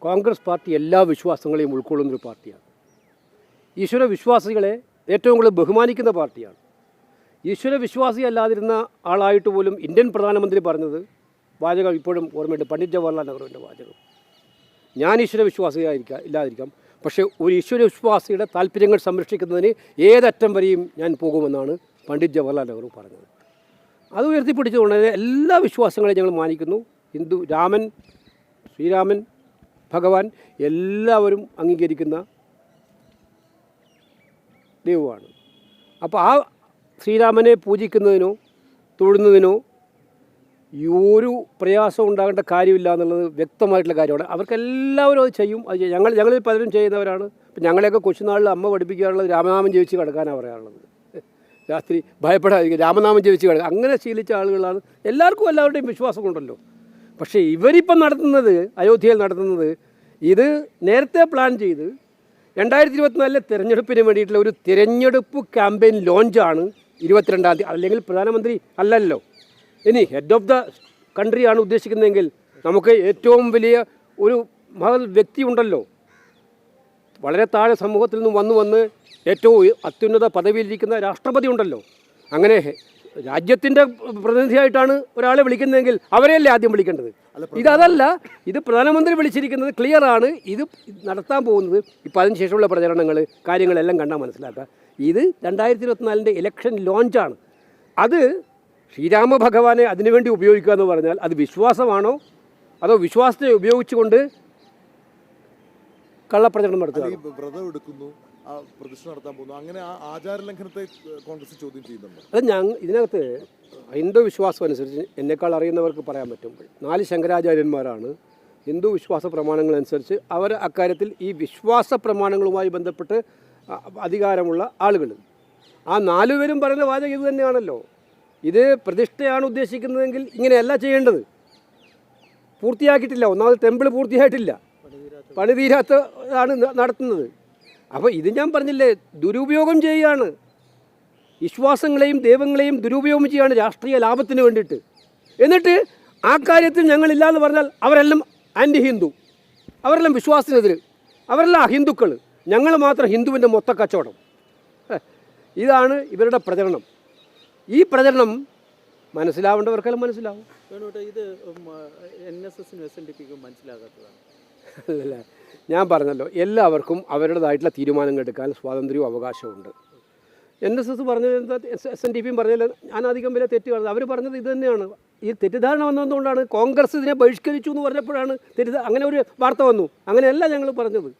Congress party എല്ലാ വിശ്വാസങ്ങളെയും ഉൾക്കൊള്ളുന്നൊരു പാർട്ടിയാണ്. ഈശ്വര വിശ്വാസികളെ ഏറ്റവും കൂടുതൽ ബഹുമാനിക്കുന്ന പാർട്ടിയാണ്. ഈശ്വര വിശ്വാസി അല്ലാതിരുന്ന ആളായിട്ട് പോലും ഇന്ത്യൻ പ്രധാനമന്ത്രി പറഞ്ഞത് വാചകം ഇപ്പോഴും ഓർമ്മയുണ്ട്. പണ്ഡിറ്റ് ജവഹർലാൽ നെഹ്റുവിന്റെ വാചകം. ഞാൻ ഈശ്വര വിശ്വാസിയായിരിക്കാം ഇല്ലാതിരിക്കാം. പക്ഷേ ഒരു ഈശ്വര വിശ്വാസിയുടെ താല്പര്യങ്ങൾ സംരക്ഷിക്കുന്നതിന് ഏതറ്റം വരെയും ഞാൻ പോകുമെന്നാണ് പണ്ഡിറ്റ് ജവഹർലാൽ നെഹ്റു പറഞ്ഞത്. അത് ഉയർത്തിപ്പിടിച്ചുകൊണ്ട് എല്ലാ വിശ്വാസങ്ങളെയും ഞങ്ങൾ മാനിക്കുന്നു. ഹിന്ദു രാമൻ ശ്രീരാമൻ ഭഗവാൻ എല്ലാവരും അംഗീകരിക്കുന്ന ദൈവമാണ്. അപ്പോൾ ആ ശ്രീരാമനെ പൂജിക്കുന്നതിനോ തൊഴുന്നതിനോ ഒരു പ്രയാസം ഉണ്ടാകേണ്ട കാര്യമില്ല എന്നുള്ളത് വ്യക്തമായിട്ടുള്ള കാര്യമാണ്. അവർക്കെല്ലാവരും അത് ചെയ്യും അത്. ഞങ്ങൾ ഞങ്ങളിൽ പലരും ചെയ്യുന്നവരാണ്. ഇപ്പം ഞങ്ങളെയൊക്കെ കൊച്ചുനാളിൽ അമ്മ പഠിപ്പിക്കാനുള്ളത് രാമനാമം ജപിച്ച് കിടക്കാനാണ് പറയാനുള്ളത് രാത്രി ഭയപ്പെടാതിരിക്കുക രാമനാമം ജപിച്ച് കിടക്കുക. അങ്ങനെ ശീലിച്ച ആളുകളാണ് എല്ലാവർക്കും എല്ലാവരുടെയും വിശ്വാസമുണ്ടല്ലോ. പക്ഷേ ഇവരിപ്പം നടത്തുന്നത് അയോധ്യയിൽ നടത്തുന്നത് ഇത് നേരത്തെ പ്ലാൻ ചെയ്ത് രണ്ടായിരത്തി ഇരുപത്തിനാലിലെ തിരഞ്ഞെടുപ്പിന് വേണ്ടിയിട്ടുള്ള ഒരു തിരഞ്ഞെടുപ്പ് ക്യാമ്പയിൻ ലോഞ്ചാണ് ഇരുപത്തിരണ്ടാം തീയതി. അല്ലെങ്കിൽ പ്രധാനമന്ത്രി അല്ലല്ലോ. ഇനി ഹെഡ് ഓഫ് ദ കൺട്രിയാണ് ഉദ്ദേശിക്കുന്നതെങ്കിൽ നമുക്ക് ഏറ്റവും വലിയ ഒരു മഹൽ വ്യക്തി ഉണ്ടല്ലോ. വളരെ താഴെ സമൂഹത്തിൽ നിന്ന് വന്നു വന്ന് ഏറ്റവും അത്യുന്നത പദവിയിലിരിക്കുന്ന രാഷ്ട്രപതി ഉണ്ടല്ലോ. അങ്ങനെ രാജ്യത്തിന്റെ പ്രതിനിധിയായിട്ടാണ് ഒരാളെ വിളിക്കുന്നതെങ്കിൽ അവരെയല്ലേ ആദ്യം വിളിക്കേണ്ടത്? ഇതല്ല ഇത് പ്രധാനമന്ത്രി വിളിച്ചിരിക്കുന്നത് ക്ലിയർ ആണ്. ഇത് നടത്താൻ പോകുന്നത് ഇപ്പം അതിന് ശേഷമുള്ള പ്രചരണങ്ങൾ കാര്യങ്ങളെല്ലാം കണ്ടാൽ മനസ്സിലാക്കുക. ഇത് രണ്ടായിരത്തി ഇരുപത്തിനാലിന്റെ ഇലക്ഷൻ ലോഞ്ചാണ് അത് ശ്രീരാമ ഭഗവാനെ അതിനുവേണ്ടി ഉപയോഗിക്കുക എന്ന് പറഞ്ഞാൽ അത് വിശ്വാസമാണോ? അതോ വിശ്വാസത്തെ ഉപയോഗിച്ചുകൊണ്ട് കള്ളപ്രചരണം നടത്തുക വ്രതം എടുക്കുന്നു. പ്രതിഷ്ഠ നടത്താൻ പോകുന്നു. അങ്ങനെ ആ ആചാര ലംഘനത്തെ കോൺഗ്രസ് ചോദ്യം ചെയ്യുന്നുണ്ട്? അത് ഞങ്ങൾ ഇതിനകത്ത് ഹിന്ദു വിശ്വാസം അനുസരിച്ച് എന്നെക്കാൾ അറിയുന്നവർക്ക് പറയാൻ പറ്റും നാല് ശങ്കരാചാര്യന്മാരാണ്. ഹിന്ദു വിശ്വാസ പ്രമാണങ്ങൾ അനുസരിച്ച് അവർ അക്കാര്യത്തിൽ ഈ വിശ്വാസ പ്രമാണങ്ങളുമായി ബന്ധപ്പെട്ട് അധികാരമുള്ള ആളുകൾ. ആ നാലുപേരും പറയുന്ന വാചകം ഇത് തന്നെയാണല്ലോ. ഇത് പ്രതിഷ്ഠയാണ് ഉദ്ദേശിക്കുന്നതെങ്കിൽ ഇങ്ങനെയല്ല ചെയ്യേണ്ടത്. പൂർത്തിയാക്കിയിട്ടില്ല. ഒന്നാമത് ടെമ്പിൾ പൂർത്തിയായിട്ടില്ല. പണി തീരാത്ത ആണ് നടത്തുന്നത്. അപ്പോൾ ഇത് ഞാൻ പറഞ്ഞില്ലേ ദുരുപയോഗം ചെയ്യുകയാണ് വിശ്വാസങ്ങളെയും ദൈവങ്ങളെയും ദുരുപയോഗം ചെയ്യുകയാണ് രാഷ്ട്രീയ ലാഭത്തിന് വേണ്ടിയിട്ട്. എന്നിട്ട് ആ കാര്യത്തിൽ ഞങ്ങളില്ല എന്ന് പറഞ്ഞാൽ അവരെല്ലാം ആന്റി ഹിന്ദു അവരെല്ലാം വിശ്വാസത്തിനെതിര്. അവരെല്ലാം അഹിന്ദുക്കൾ ഞങ്ങൾ മാത്രം ഹിന്ദുവിന്റെ മൊത്ത കച്ചവടം ഇതാണ് ഇവരുടെ പ്രചരണം. ഈ പ്രചരണം മനസ്സിലാവേണ്ടവർക്കെല്ലാം മനസ്സിലാവും. ഇത് എൻ എസ് എസിനും എസ് എൻ ഡി മനസ്സിലാകാത്തതാണ്. അല്ല? ഞാൻ പറഞ്ഞല്ലോ എല്ലാവർക്കും അവരുടേതായിട്ടുള്ള തീരുമാനങ്ങൾ എടുക്കാൻ സ്വാതന്ത്ര്യവും അവകാശമുണ്ട് എൻ എസ് എസ് പറഞ്ഞത് എന്താ? എസ് എൻ ഡി പിയും പറഞ്ഞതിൽ ഞാൻ അധികം വില തെറ്റ് കാണുന്നത് അവർ പറഞ്ഞത് ഇത് തന്നെയാണ്. ഈ തെറ്റിദ്ധാരണ വന്നതുകൊണ്ടാണ് കോൺഗ്രസ് ഇതിനെ ബഹിഷ്കരിച്ചു എന്ന് പറഞ്ഞപ്പോഴാണ് തെറ്റിദ്ധാ അങ്ങനെ ഒരു വാർത്ത വന്നു. അങ്ങനെയല്ല ഞങ്ങൾ പറഞ്ഞത്.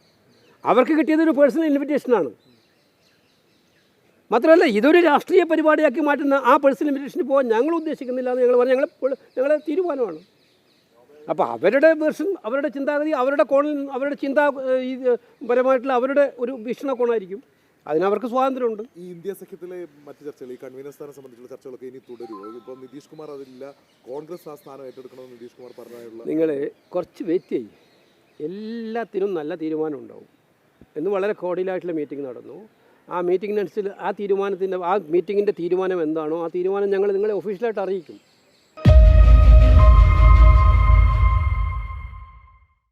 അവർക്ക് കിട്ടിയത് ഒരു പേഴ്സണൽ ഇൻവിറ്റേഷനാണ് മാത്രമല്ല ഇതൊരു രാഷ്ട്രീയ പരിപാടിയാക്കി മാറ്റുന്ന ആ പേഴ്സണൽ ഇൻവിറ്റേഷന് പോകാൻ ഞങ്ങൾ ഉദ്ദേശിക്കുന്നില്ല എന്ന് ഞങ്ങൾ പറഞ്ഞു ഞങ്ങൾ ഞങ്ങളുടെ തീരുമാനമാണ്. അപ്പോൾ അവരുടെ വേർഷൻ അവരുടെ ചിന്താഗതി അവരുടെ കോണിൽ അവരുടെ ചിന്താ പരമായിട്ടുള്ള അവരുടെ ഒരു വീക്ഷണകോണായിരിക്കും അതിനവർക്ക് സ്വാതന്ത്ര്യമുണ്ട്. ഈ ഇന്ത്യ സഖ്യത്തിലെ മറ്റു ചർച്ചകൾ ഈ കൺവീനർ സ്ഥാനം സംബന്ധിച്ചുള്ള ചർച്ചകളൊക്കെ ഇനി തുടരുമോ ഇപ്പോൾ നിതീഷ് കുമാർ അതില്ല കോൺഗ്രസ് ആ സ്ഥാനം ഏറ്റെടുക്കണമെന്ന് നിതീഷ് കുമാർ പറഞ്ഞായുള്ള നിങ്ങൾ കുറച്ച് വെയിറ്റ് ചെയ്യും. എല്ലാത്തിനും നല്ല തീരുമാനം ഉണ്ടാവും എന്ന് വളരെ കോടിയിലായിട്ടുള്ള മീറ്റിംഗ് നടന്നു. ആ മീറ്റിങ്ങിനനുസരിച്ച് ആ തീരുമാനത്തിന്റെ ആ മീറ്റിങ്ങിന്റെ തീരുമാനം എന്താണോ ആ തീരുമാനം ഞങ്ങൾ നിങ്ങളെ ഒഫീഷ്യലായിട്ട് അറിയിക്കും.